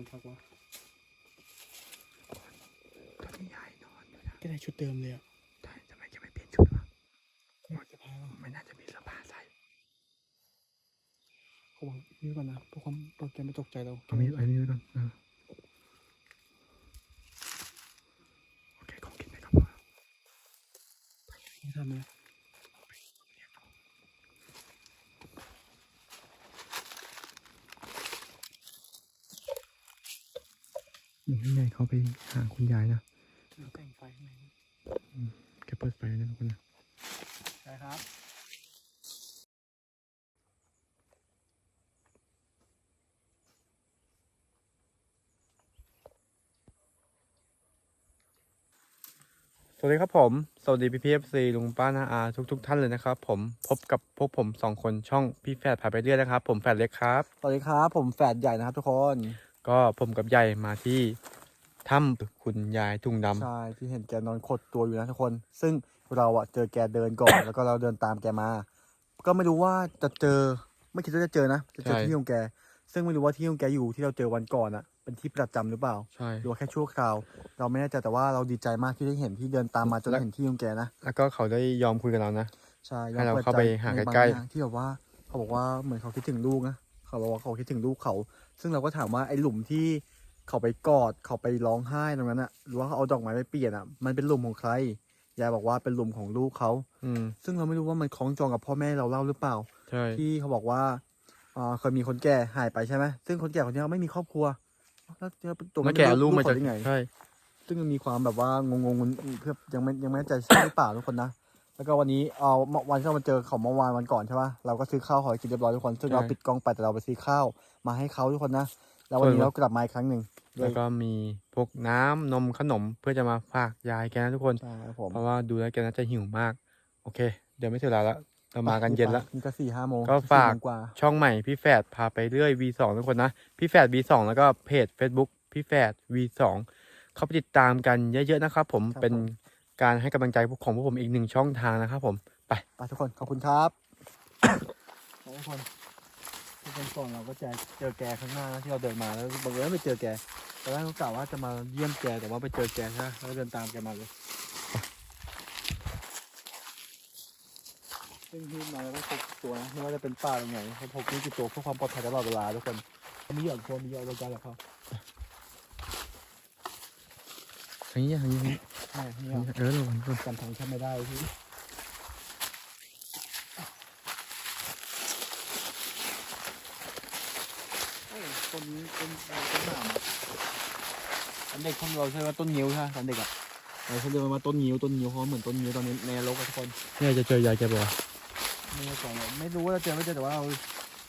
มันพักวะตอนนี้ยายนอนอยู่นะก็ได้ชุดเดิมเลยอะใช่ทำไมแกไม่เปลี่ยนชุดวะหมดจะพาเราไม่น่าจะมีเสื้อผ้าใส่เขาบอกนี่ก่อนนะเพื่อความตัวแกไม่ตกใจเราเอามีดไอ้นี่ไว้ก่อนเออโอเคของกินไปครับพ่อไม่ทำเลย นี่ให้ยายเขาไปหาคุณยายนะ เราแต่งไฟข้างใน แก เปิดไฟนะทุกคนนะใช่ครับสวัสดีครับผม สวัสดีพี่พีเอฟซีลุงป้านาอาทุกทุกๆท่านเลยนะครับผมพบกับพวกผมสองคนช่องพี่แฝดพาไปเรื่อยนะครับ ผมแฝดเล็กครับ สวัสดีครับ ผมแฝดใหญ่นะครับทุกคน ก็ผมกับใหญ่มาที่ ถ้ำคุณยายทุ่งดำ ใช่ที่เห็นแกนอนขดตัวอยู่นะทุกคน ซึ่งเราอะเจอแกเดินก่อน แล้วก็เราเดินตามแกมา ก็ไม่รู้ว่าจะเจอไม่คิดว่าจะเจอนะจะเจอที่ของแก ซึ่งไม่รู้ว่าที่ของแกอยู่ที่เราเจอวันก่อนอะเป็นที่ประจำหรือเปล่าใช่ หรือว่าแค่ชั่วคราว เราไม่แน่ใจแต่ว่าเราดีใจมากที่ได้เห็นที่เดินตามมาจนแล้วเห็นที่ของแกนะ แล้วก็เขาได้ยอมคุยกับเรานะ ใช่ให้เราปิดเข้าไปใจหาในบงใกล้ๆอย่างที่แบบว่าเขาบอกว่าเหมือนเขาคิดถึงลูกนะเขาบอกว่าเขาคิดถึงลูกเขา ซึ่งเราก็ถามว่าไอ้หลุมที่ เขาไปกอดเขาไปร้องไห้ตรงนั้นอะหรือว่าเขาเอาดอกไม้ไปเปลี่ยนอะมันเป็นหลุมของใครยายบอกว่าเป็นหลุมของลูกเขาอืม ซึ่งเราไม่รู้ว่ามันคล้องจองกับพ่อแม่เราเล่าหรือเปล่า ใช่ ที่เขาบอกว่าอ่าเคยมีคนแก่หายไปใช่ไหมซึ่งคนแก่คนนี้เขาไม่มีครอบครัวแล้วตัวแม่นแกเอาลูกมาจากเขได้ไง ใช่ ซึ่งมันมีความแบบว่างงๆเพื่อยังไม่ยังไม่แน่ใจใช่หรือเปล่าทุกคนนะ แล้วก็วันนี้เอาเมื่อวันที่เรามาเจอเขาเมื่อวานวันก่อนใช่ปะเราก็ซื้อข้าวหอยกินเรียบร้อยทุกคน ซึ่งเราปิดกล้องไปแต่เราไปซื้อข้าวมาให้เขาทุกคนนะ แล้ววันนี้เรากลับมาอีกครั้งหนึ่งด้วแล้ยวก็มีพวกน้ำนมขนมเพื่อจะมาฝากยายแกนะทุกคนใช่ครับผมเพราะว่าดูแล้วแกน่าจะหิวมาก โอเค เดี๋ยวไม่เสียเวลาแล้วเรามากันเย็นแล้วนี่ก็สี่ห้าโมงก็ฝากสี่โมงกว่าช่องใหม่พี่แฝดพาไปเรื่อย V2 ทุกคนนะ พี่แฝด V2 แล้วก็เพจ Facebook พี่แฝด V2 เข้าไปติดตามกันเยอะๆนะครับผมเป็นการให้กำลังใจพวกของพวกผมอีกหนึ่งช่องทางนะครับผมไปไปทุกคนขอบคุณครับทุกคน ทุกคนก่อนเราก็เจอเจอแกข้างหน้านะที่เราเดินมาแล้วบังเอิญไปเจอแกตอนแรกเรากะว่าจะมาเยี่ยมแกแต่ว่าไปเจอแกใช่ไหมแล้วเดินตามแกมาเลยซึ่งที่มาแล้วก็พกตัวนะไม่ว่าจะเป็นป่าหรือไงเขาพกนี่ติดตัวเพื่อความปลอดภัยตลอดเวลาทุกคนมีหย่อนโคนมีหย่อนบริการหรอครับทางนี้ทางนี้ทางนี้ใช่ไม่ทางเอานี้เออระวังก่อนจำทางฉันไม่ได้พี่เอ้ย ต้นนี้ต้นต้นหนามตอนเด็กของเราใช่ไหมต้นงิ้วใช่ไหมตอนเด็กอะเราเขาเรียกว่าต้นงิ้วต้นงิ้วเพราะเหมือนต้นงิ้วตอนนี้ในนรกอะทุกคนเนี่ยจะเจอยายแกบอกว่าไม่ได้ของไม่รู้ว่าจะเจอไม่เจอแต่ว่าเรา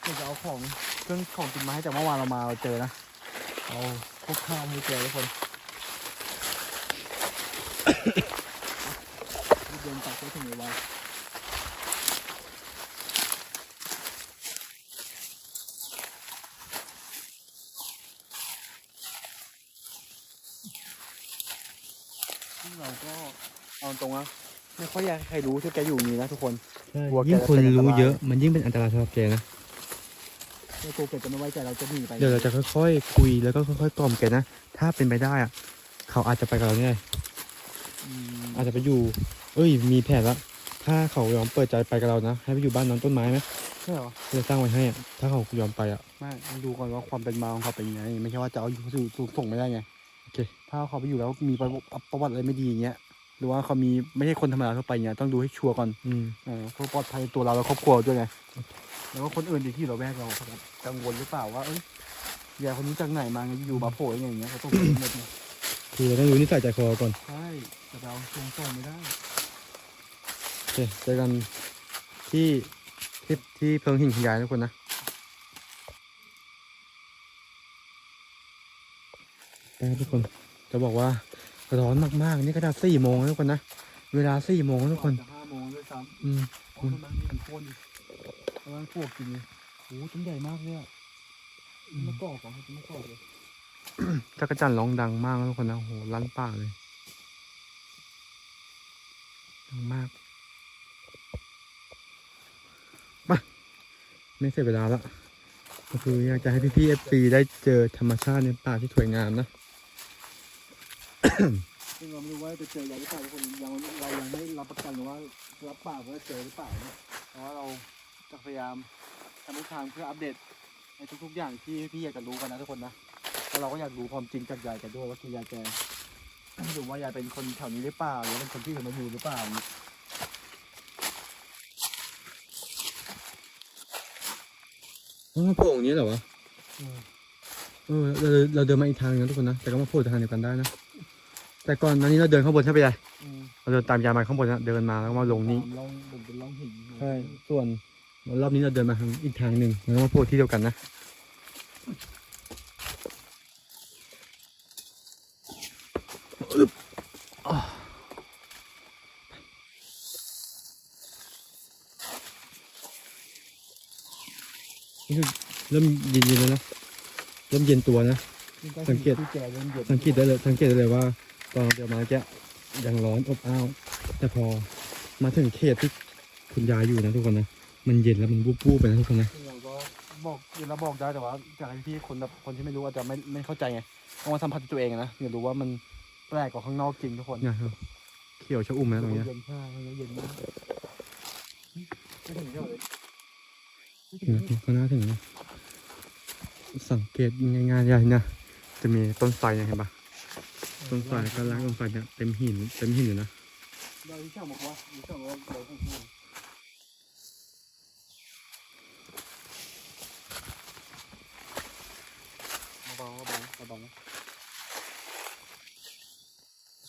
เราจะเอาของเครื่องของกินมาให้จากเมื่อวานเรามาเราเจอนะเอาพวกข้าวให้เจอทุกคนรีบเดินตัดไปถึงไว งเราก็เอาตรงนะไม่ค่อยอยากให้ใครรู้ที่แกอยู่นี่นะทุกคน กลัวแกยิ่งคนจะเป็นอันตรู้รายเยอะมันยิ่งเป็นอันตรายสำหรับแกนะ ในตัวแกจะไม่ไว้ใจเราจะหนีไปเดี๋ยวเราจะค่อยๆคุยแล้วก็ค่อยๆกล่อมแกนะ ถ้าเป็นไปได้อะเขาอาจจะไปกับเราเนี่ยอืมอาจจะไปอยู่ เอ้ย มีแผนละ ถ้าเขายอมเปิดใจไปกับเรานะ ให้ไปอยู่บ้านน้องต้นไม้ไหมใช่เหรอ ที่เราสร้างไว้ให้อะถ้าเขายอมไปอะไม่ต้องดูก่อนว่าความเป็นมาของเขาเป็นยังไง ไม่ใช่ว่าจะเอาอยู่สู่สู่ส่งไม่ได้ไงโอ เค ถ้าเขาไปอยู่แล้วมีประวัติประวัติอะไรไม่ดีอย่างเงี้ย หรือว่าเขามีไม่ใช่คนธรรมดาทั่วไปเงี้ยต้องดูให้ชัวร์ก่อน อืมเออเพื่อปลอดภัยตัวเราและครอบครัวด้วยไง แล้วก็คนอื่นที่ที่เราแวกเราเขาแบบกังวลหรือเปล่าว่าเอ้ยยายคนนี้จากไหนมาไงอยู่มาโผล่ยังไงอย่างเงี้ยเขาต้องเป็นหมดไงคือเราต้องรู้นิสัยใจคอก่อนใช่แต่เราส่งส่งไม่ได้ โอเคเจอกันที่ที่ที่เพิงหิ่งคุณยายทุกคนนะ แต่ทุกคนจะบอกว่าร้อนมากๆ นี่ก็จะสี่โมงแล้วทุกคนนะ เวลาสี่โมงแล้วทุกคนจะห้าโมงด้วยซ้ำอืมโอ้ยมันมีมันโค่นดิมันพวกกินเลยโอ้ต้นใหญ่มากเลยอะมะกอกเหรอมะกอกเลยจักรจันทร์ร้องดังมากนะทุกคนนะโอ้โหลั่นป่าเลยดังมากมาไม่เสียเวลาแล้วก็คืออยากจะให้พี่ๆเอฟซีได้เจอธรรมชาติในป่าที่สวยงามนะ ซึ่งเราไม่รู้ว่าจะเจออะไรหรือเปล่าทุกคนยังเรายังไม่รับประกันหรือว่ารับปากว่าเจอหรือเปล่านะแต่ว่าเราจะพยายามทำทุกทางเพื่ออัปเดตในทุกๆอย่างที่พี่อยากจะรู้กันนะทุกคนนะแล้วเราก็อยากรู้ความจริงจากยายแกด้วยว่าคือยายแกหรือว่ายายเป็นคนแถวนี้หรือเปล่าหรือเป็นคนที่อื่นมาอยู่หรือเปล่าอ๋อโผล่อย่างนี้เหรอวะเออเราเราเดินมาอีกทางนึงนะทุกคนนะแต่ก็มาโผล่ทางเดียวกันได้นะ แต่ก่อนหนั้นนี้เราเดินข้างบนใช่ไหมยายอืมเราเดินตามยายมาข้างบนนะเดินมาแล้วก็มาลงนี้ตามร่องเป็นร่องหินใช่ส่วนรอบนี้เราเดินมาทางอีกทางหนึ่งแล้วก็มาโผล่ที่เดียวกันนะอึ๊บอะนี่คือเริ่มเย็นๆแล้วนะเริ่มเย็นตัวนะสังเกต ที่แกเริ่มหยดสังเกตได้เลยสังเกตได้เลยว่า ตอนเราเดินมาแกยังร้อนอบอ้าวแต่พอมาถึงเขตที่คุณยายอยู่นะทุกคนนะมันเย็นแล้วมันวูบๆไปนะทุกคนนะเราก็บอกเราบอกได้แต่ว่าจากที่คนแบบคนที่ไม่รู้อาจจะไม่ไม่เข้าใจไงต้องมาสัมผัสด้วยตัวเองอะนะอยากรู้ว่ามันแปลกกว่าข้างนอกจริงทุกคนเนี่ยครับเขียวชะอุ่มนะตรงเนี้ยเย็นมากเย็นมากไม่ถึงเท่าเลยไม่ถึถึงงก็น่าถึงนะสังเกตง่ายๆเลยนะจะมีต้นไทรเนี่ยเห็นปะ ต้นไทรแล้วก็รากต้นไทรเนี่ยเต็มหินเต็มหินเลยนะเราที่ช่างบอกว่าที่ช่างบอกว่าเราต้องพูดเบาบาๆเบาๆนะ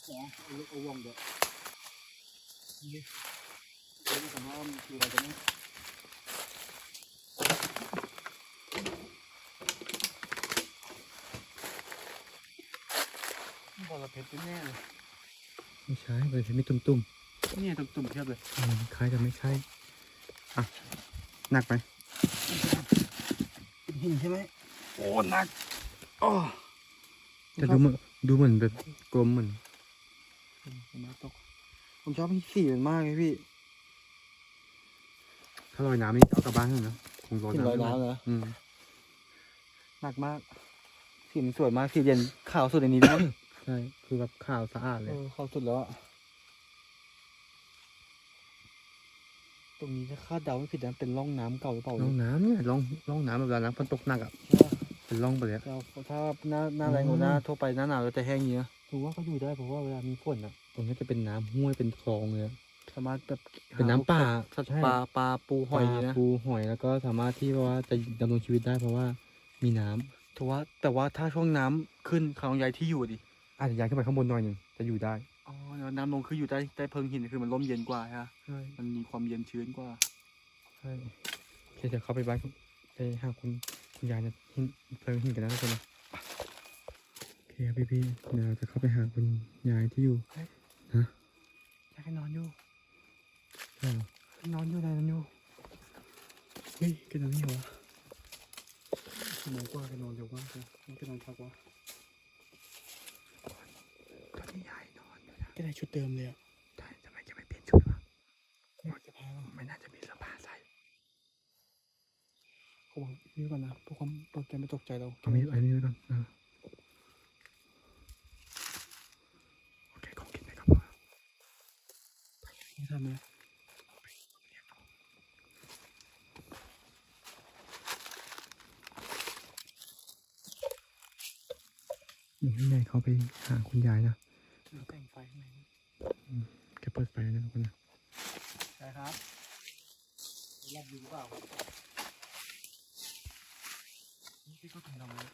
แหมเอาลูกเอาวงเดี๋ยวนี่เดี๋ยวผมว่ามันคืออะไรกันเนี่ย บอลเพชรแน่เลยไม่ใช่เลยมีตุ่มเนี่ยตุ่มๆเทียบเลยๆอืมคล้ายจะไม่ใช่อะหนักไหมหินใช่ไหมโอ้หนักอ๋อแต่ดูเหมือนดูเหมือนแบบกลมเหมือนผมมาตกผมชอบพี่สีมันมากเลยพี่ ถ้าลอยน้ำนี่เอากลับบ้านเลยนะคงลอยหินน้ำลอยไม่ไหวน้ำเหรออืมหนักมาก สีมันสวยมาก สีเย็นขาวสุดในนี้แล้วมั้ง ใช่คือแบบขาวสะอาดเลเอยอขาวสุดแล้วอะตรงนี้ถ้าคาดเดาไม่ผิดนะเป็นร่องน้ำเก่าหรือเปล่าร่องน้ำเนี่ยร่องร่องน้ำแบบเวลาน้ำฝนตกหนักอะใช่ปะเป็นร่องไปเลยอะ เราถ้าหน้าหน้าแรงอืกมว่าหน้าทั่วไปหน้าหนาวเราจะแห้งอย่างเงี้ยถือว่าเขาอยู่ได้เพราะว่าเวลามีฝนอะ ตรงนี้จะเป็นน้ำห้วยเป็นคลองเลยอะสามารถแบบเป็นน้ำป่าสัตว์ใช่ปลาปลาปูหอยปลานะปูหอยแล้วก็สามารถที่ว่าจะดำรงชีวิตได้เพราะว่ามีน้ำแต่ว่าแต่ว่าถ้าช่วงน้ำขึ้นเขาลองย้ายที่อยู่ดิ อาจจะย้ายขึ้นไปข้างบนหน่อยหนึ่งจะอยู่ได้ อ๋อแล้วน้ำลงคืออยู่ใต้ใต้เพิงหินคือมันร่มเย็นกว่าฮะใช่มันมีความเย็นชื้นกว่าใช่โอเคเดี๋ยวเข้าไปบ้านคุณไปหาคุณคุณยายเนี่ยหินเพลิงหินกันนะทุกคนนะโอเคครับพี่พี่ๆเดี๋ยวเราจะเข้าไปหาคุณยายที่อยู่อยากให้นอนอยู่ใช่เหรอให้นอนอยู่ไหนนอนอยู่เฮ้ยแกนอนนี่เหรอชั่วโมงกว่าแกนอนเร็วมากเลยแกนอนพักวะ ตอนนี้ยายนอนอยู่นะ แก ได้ชุดเดิมเลยอะใช่ทำไมแกไม่เปลี่ยนชุดวะจะพาเราไม่น่าจะมีเสื้อผ้าใส่เขาบอกนี่ก่อนนะเพื่อความเพื่อแกไม่ตกใจเราเอามีอันนี้ไว้ก่อนเออโอเคของกินไปก่อนพอไม่ทำเลยเดี๋ยวให้ยายเขาไปหาคุณยายนะ แต่งไฟข้างใน แกเปิดไฟนะทุกคนนะ ใช่ครับ รับอยู่หรือเปล่าพี่ก็ทำทำเลย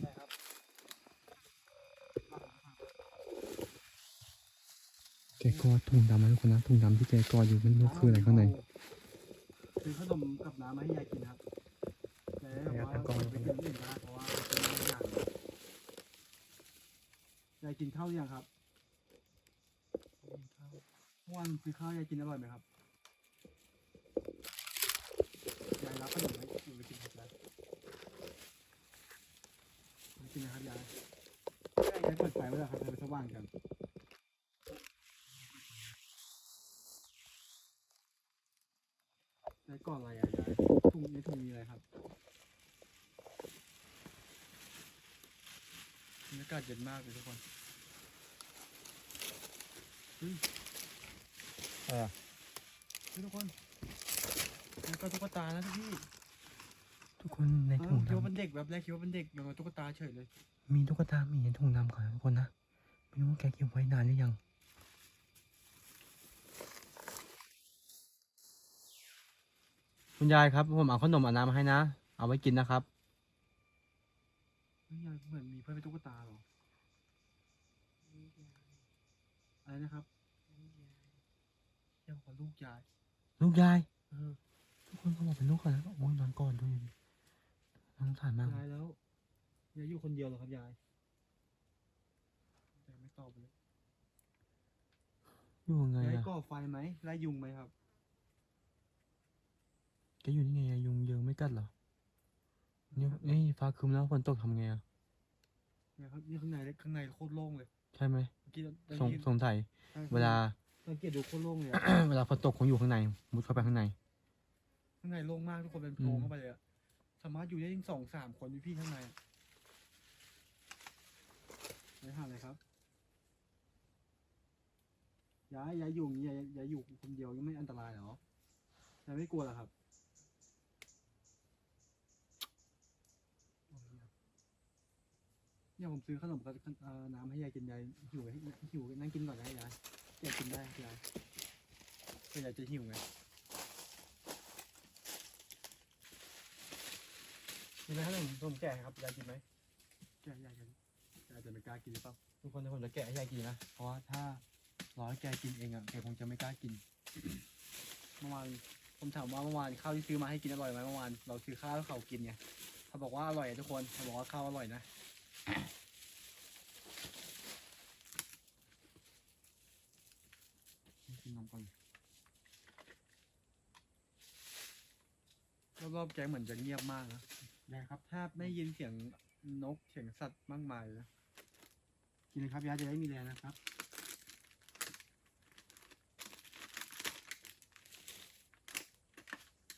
ใช่ครับแกกอดถุงดำนะทุกคนนะถุงดำที่แกกอดอยู่ไม่รู้คืออะไรข้างในคือขนมกับน้ำมาให้ยายกินครับแล้วว่าเอากองไปกินอื่นได้เพราะว่าเป็นบางอย่างยายกินข้าวยังครับวเมื่อวานคือข้าวยายกินอร่อยไหมครับ รับขนมไหมหนูไปกินผัดนะไปกินนะครับยายยายเปิดไฟไว้แล้วครับให้สว่างกันยายก่อนอะไรยายทุ่งนี้ทุ่งมีอะไรครับบรรยากาศเย็นมากเลยทุกคนเออทุกคน แล้วก็ตุ๊กตานะทุกพี่ทุกคนในเอถุองคิดว่าดำเป็นเด็กแบบแรกคิดว่าเป็นเด็กแบบว่าตุ๊กตาเฉยเลย มีตุ๊กตาหมีในถุงดำก่อนนะทุกคนนะไม่รู้ว่าแกเก็บไว้นานหรือยัง คุณยายครับ ผมเอาขนมเอาน้ำมาให้นะ เอาไว้กินนะครับ เฮ้ยยายเหมือนมีเพื่อนเป็นตุ๊กตาเหรออะไรนะครับยังกับลูกยายลูกยาย เออ ทุกคนเขาบอกเป็นลูกก่อนแล้วโอ้ยนอนก่อนด้วยน่าสงสารมากยายแล้วยายอยู่คนเดียวเหรอครับยายแต่ไม่ตอบเลยอยู่ยังไงยายอะก่อไฟไหมไล่ยุงไหมครับ แกอยู่นี่ไงอะยุงเยิงไม่กัดเหรอเนี่ยเอ้ยฟ้าครึ้มแล้วฝนตกทำไงอะเนี่ยครับนี่ข้างในข้างในโคตรโล่งเลยใช่ไหมเมื่อกี้เราสงสงสัยเวลา สังเกตดูโคตรโล่งเลยอะ เวลาฝนตกคงอยู่ข้างในมุดเข้าไปข้างใน ข้างในโล่งมากทุกคนเป็นโพรงเข้าไปเลยอะสามารถอยู่ได้ถึงสองสามคนพี่ๆข้างในอะไหนหาอะไรครับย้ายย้ายอยู่อย่างนี้ย้ายย้ายอยู่คนเดียวยังไม่อันตรายเหรอย้ายไม่กลัวเหรอครับเนี่ยผมซื้อขนมกับเอ่อน้ำให้ยายกินยายหิวให้หิวนั่งกินก่อนนะยายยายกินได้ยายเพื่อยายจะหิวไง มีอะไรให้ผมผมแกะครับยายกินไหมแกะยายกันยายจะไม่กล้ากินหรือเปล่าทุกคนถ้าผมจะแกะให้ยายกินนะ เพราะว่าถ้ารอให้แกกินเองอะแกคงจะไม่กล้ากิน เมื่อวานผมถามว่าเมื่อวานข้าวที่ซื้อมาให้กินอร่อยไหมเมื่อวานเราซื้อข้าวให้เขากินไงเขาบอกว่าอร่อยอะทุกคนเขาบอกว่าข้าวอร่อยนะกินนมก่อนรอบๆแกเหมือนจะเงียบมากนะ ได้ครับแทบไม่ยินเสียงนกเสียงสัตว์มากมายเลยนะกินเลยครับยาจะได้มีแรงนะครับ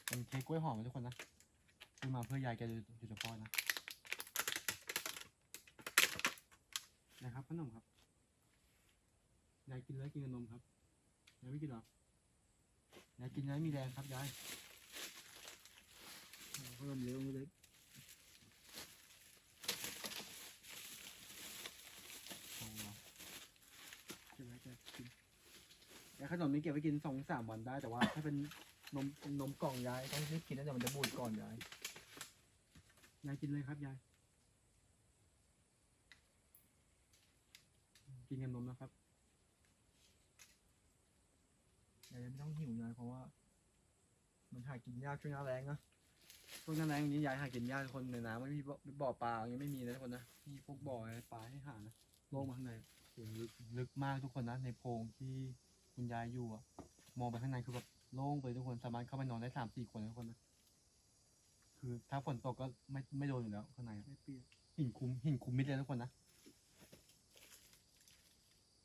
เป็นเค้กกล้วยหอมนะทุกคนนะซื้อมาเพื่อยายแกโดยโดยเฉพาะนะ นะครับขนมครับยายกินแล้วกินกับนมครับยายไม่กินหรอยายกินแล้วมีแรงครับยายโอ้ขนมเยอะไม่เล็ก เอาเหรอเก็บไว้แกกิน แต่ขนมนี้เก็บไว้กินสองสามวันได้แต่ว่า ถ้าเป็นนมนมกล่องยายต้องรีบกินนะเดี๋ยวมันจะบูดก่อนยายยายกินเลยครับยายกินกับนมนะครับยายไม่ต้องหิวยายเพราะว่า มันหากินยากช่วงหน้าแรงนะช่วงหน้าแรงนี้ยายหากินยากคนในน้ำไม่มีบ่บ่อปลาอย่างเงี้ยไม่มีนะทุกคนนะมีพวกบ่ออะไรปลาให้หานะโลงมาข้างในโอ้โหลึกลึกมากทุกคนนะในโพรงที่ คุณยายอยู่อะมองไปข้างในคือแบบโล่งไปทุกคนสามารถเข้าไปนอนได้สามสี่คนนะทุกคนนะคือถ้าฝนตกก็ไม่ไม่โดนอยู่แล้วข้างในไม่เปียกหินคุมหินคุมมิดเลยทุกคนนะ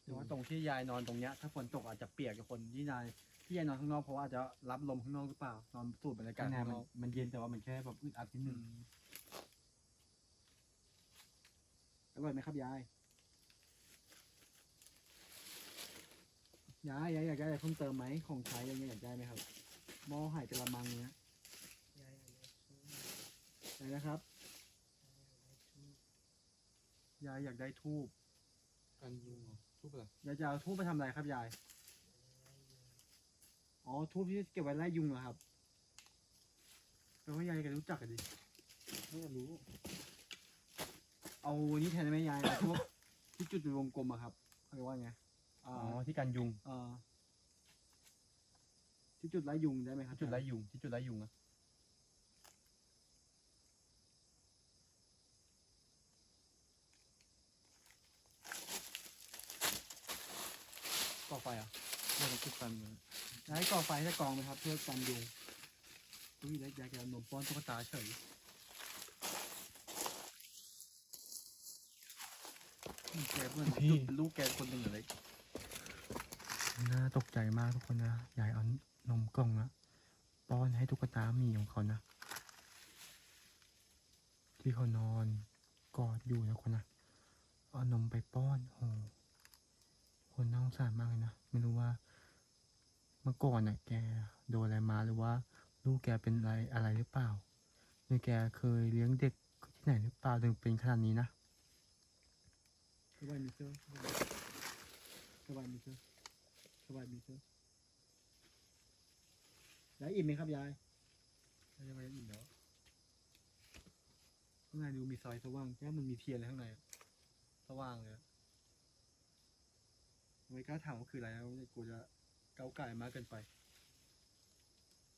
แต่ว่าตรงที่ยายนอนตรงเนี้ย ถ้าฝนตกอาจจะเปียกทุกคนที่ยายที่ยายนอนข้างนอกเพราะว่าอาจจะรับลมข้างนอกหรือเปล่านอนสูดบรรยากาศข้างในข้างมันนอกมันเย็นแต่ว่ามันแค่แบบอึดอัดนิดนึง อร่อยไหมครับยาย ยายยายอยากได้อะไรเพิ่มเติมไหมของใช้อะไรเงี้ยอยากได้ไหมครับหม้อหายกระมังเนี้ยยายนะครับ ยายอยากได้ทูบกันยุงเหรอทุกอะไรยายจะเอาทูบไปทำอะไรครับยายอ๋อทูบที่เก็บไว้ไล่ยุงเหรอครับแปลว่ายายแกรู้จักกันดิไม่รู้เอานี้แทนได้ไหมยายเอาทูบที่จุดเป็นวงกลมอะครับเขาเรียกว่าไง อ๋อที่กันยุงเอ่อที่จุดไล่ยุงได้ไหมครับจุดไล่ยุงที่จุดไล่ยุงอะก่อไฟอะเรื่องจุดกันเลยยายก่อไฟให้กองไหมครับ เพื่อกันยุงอุ้ยแล้วยายแกเอานมป้อนตุ๊กตาเฉยอืมแกเหมือนจุดเป็นลูกแกคนหนึ่งอะไร น่าตกใจมากทุกคนนะยายเอานมกล่องอะป้อนให้ตุ๊กตาหมีของเขานะ ที่เขานอนกอดอยู่นะคนนะเอานมไปป้อนโอ้คนน่าสงสารมากเลยนะไม่รู้ว่า เมื่อก่อนน่ะแกโดนอะไรมาหรือว่า ลูกแกเป็นอะไรอะไรหรือเปล่าหรือแกเคยเลี้ยงเด็กที่ไหนหรือเปล่าถึงเป็นขนาดนี้นะสบายมีเชื่อสบายมีเชื่อ สบายมีเชื่อยายอิ่มไหมครับยายไม่ได้ไปอิ่มแล้วข้างในดูมีซอยสว่างแค่มันมีเทียนอะไรข้างในอะสว่างเลยอะไม่กล้าถามว่าคืออะไรนะกูจะเกาไก่มากเกินไป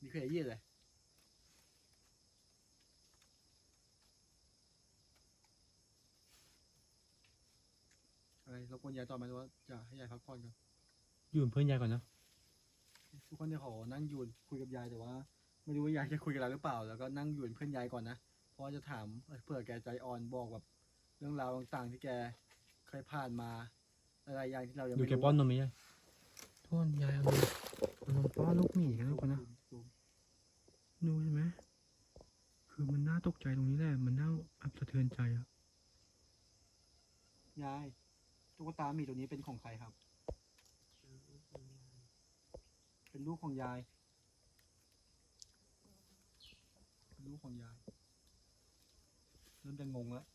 มีเคยยี่เลยอะไรรบกวนยายต่อไหมหรือว่าจะให้ยายพักผ่อนก่อน อยู่เป็นเพื่อนยายก่อนนะทุกคนจะขอนั่งอยืนคุยกับยายแต่ว่า ไม่รู้ว่ายายจะคุยกับเราหรือเปล่า แล้วก็นั่งอยู่เป็นเพื่อนยายก่อนนะเพราะว่าจะถามเผื่อแกใจอ่อนบอกแบบเรื่องราวต่างๆที่แกเคยผ่านมาอะไรอย่างที่เรายังดูไม่แกรู้ป้อนนมไหมยายทุกคนยายเอานมเอานมป้อนลูกหมีกันทุกคนนะซูมดูใช่ไหมคือมันน่าตกใจตรงนี้แหละมันน่าอับสะเทือนใจอะยายตุ๊กตาหมีตัวนี้เป็นของใครครับ เป็น ลูกของยายเป็นลูกของยายเริ่มจะงงแล้ว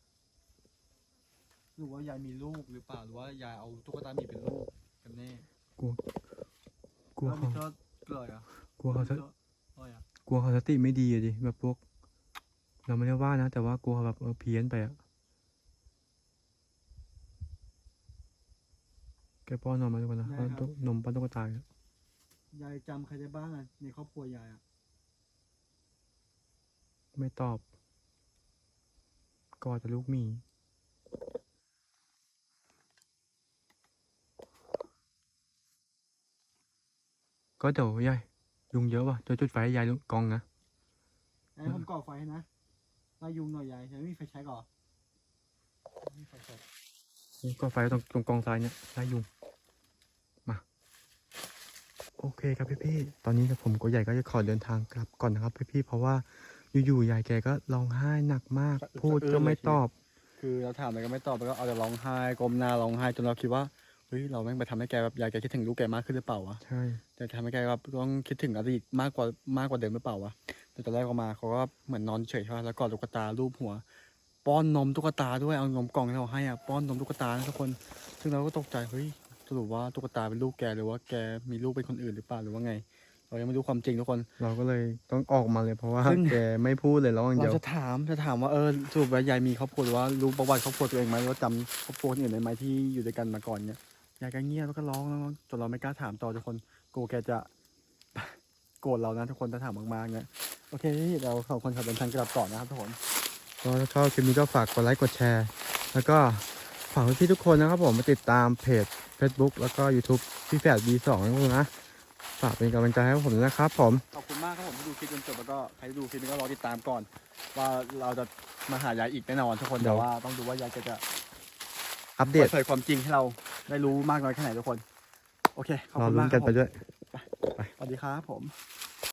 หรือว่ายายมีลูกหรือเปล่าหรือว่ายายเอาตุ๊กตาหมีเป็นลูกกันแน่กลัว กลัวแล้วมีเขาก็เกลืออะกลัวเขาสมีก็อะไรอะกลัวเขาสติไม่ดีอะดิแบบพวก เราไม่ได้ว่านะ แต่ว่ากลัวเขาแบบเออเพี้ยนไปอะแกป้อนนมมาทุกคนนะเอาตุ๊กนมป้อนตุ๊กตาอะ ยายจำใครได้บ้างอะในครอบครัวยายอะไม่ตอบกอดแต่ลูกหมี ก็เดี๋ยวยายยุงเยอะว่ะจะจุดไฟให้ยายกองนะ ยายผมก่อไฟให้นะไล่ยุงหน่อยยายยายไม่มีไฟใช้ก่อนไม่มีไฟใช้นี่ก็ไฟตรงตรงกองทรายเนี่ยไล่ยุงมา โอเคครับพี่ๆตอนนี้ผมก็ใหญ่ก็จะขอเดินทางกลับก่อนนะครับพี่ๆเพราะว่าอยู่ๆยายแกก็ร้องไห้หนักมาก พูดก็ไม่ตอบ คือเราถามอะไรก็ไม่ตอบแล้วก็เอาแต่ร้องไห้ก้มหน้าร้องไห้จนเราคิดว่าเฮ้ยเราแม่งไปทำให้แกแบบยายแกคิดถึงลูกแกมากขึ้นหรือเปล่าวะใช่แต่ทำให้แกแบบต้องคิดถึงอดีตมากกว่ามากกว่าเดิมหรือเปล่าวะแต่ตอนแรกออกมาเขาก็เหมือนนอนเฉยใช่ไหมแล้วกอดตุ๊กตารูปหัว ป้อนนมตุ๊กตาด้วยเอานมกล่องที่เราให้อะป้อนนมตุ๊กตานะทุกคน ซึ่งเราก็ตกใจเฮ้ยส รุปว่าตุ๊กตาเป็นลูกแกหรือว่าแกมีลูกเป็นคนอื่นหรือเปล่าหรือว่าไง เรายังไม่รู้ความจริงทุกคน เราก็เลยต้องออกมาเลยเพราะว่าซึ่ง แกไม่พูดเลยร้องอย่างเราเดียวจะถามจะถามว่าเออสรุปว่ายายมีครอบครัวหรือว่ารู้ประวัติครอบครัวตัวเองไหมหรือว่าจำครอบครัวคนอื่นได้ไหมที่อยู่ด้วยกันมาก่อนเนี่ยยายก็เงียบแล้วก็ร้องแล้วจนเราไม่กล้าถามต่อทุกคนกลัวแกจะ โกรธเรานะทุกคนถ้าถามมากๆเนี่ยโอเคเราสองคนขับเดินทางกลับก่อนนะครับทุกคน ก็ถ้าชอบคลิปนี้ก็ฝากกดไลค์กดแชร์ แล้วก็ฝากพี่ๆทุกคนนะครับผมมาติดตามเพจ Facebook แล้วก็ YouTube พี่แฝด B2 นะทุกคนนะฝากเป็นกำลังใจให้ผมด้วยนะครับผมขอบคุณมากครับผมที่ดูคลิปจนจบแล้วก็ใครที่ดูคลิปนี้ก็รอติดตามก่อน ว่าเราจะมาหายายอีกแน่นอนทุกคนเดี๋แต่ยวว่าต้องดูว่ายายแกจะอัปเดเปิตดเผยความจริงให้เราได้รู้มากน้อยแค่ไหนทุกคน โอเคขอบรอคุณลุ้มานกคกัรันบไปผมด้วยสวัสดีครับผมส